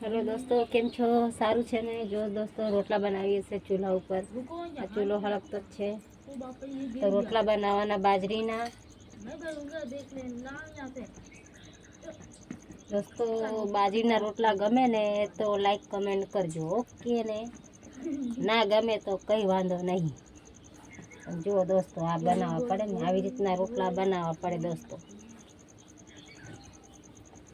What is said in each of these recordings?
Hello દોસ્તો, કેમ છો? સારું છે ને? જો દોસ્તો, રોટલા બનાવીએ છીએ ચૂલા ઉપર. આ ચૂલો હળગતો જ છે. તો રોટલા બનાવવાના બાજરીના. દોસ્તો, બાજરીના રોટલા ગમે ને તો લાઈક કમેન્ટ કરજો, ઓકે ને? ના ગમે તો કંઈ વાંધો નહીં. જુઓ દોસ્તો, આ બનાવવા પડે ને, આવી રીતના રોટલા બનાવવા પડે દોસ્તો.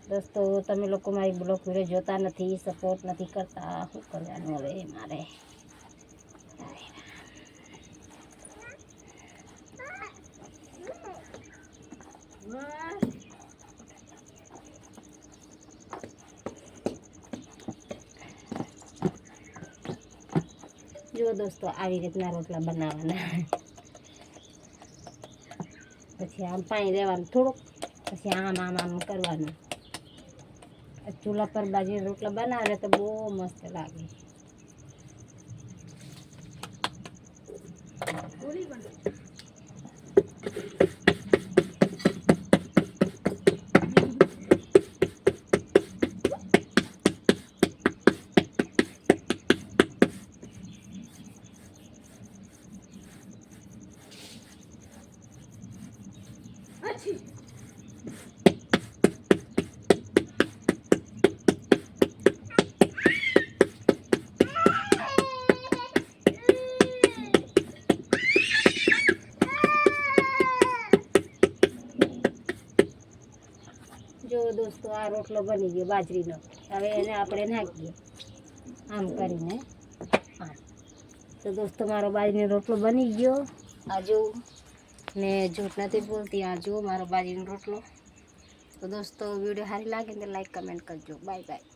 દોસ્તો તમે લોકો મારી બ્લોગ વીડિયો જોતા નથી સપોર્ટ નથી કરતા. શું કરવાનું હવે મારે? જો દોસ્તો, આવી રીતના રોટલા બનાવવાના. પછી આમ પાણી દેવાનું થોડુંક, પછી આમ આમ આમ કરવાનું. ચૂલા પર બાજરી રોટલા બનાવે તો બહુ મસ્ત લાગે જો દોસ્તો આ રોટલો બની ગયો બાજરીનો. હવે એને આપણે નાખીએ આમ કરીને. તો દોસ્તો મારો બાજરીનો રોટલો બની ગયો. આ જો ને જૂઠ નથી બોલતી આ જુઓ મારો બાજરીનો રોટલો. તો દોસ્તો વીડિયો સારી લાગે ને તો લાઈક, કમેન્ટ કરજો. Bye bye.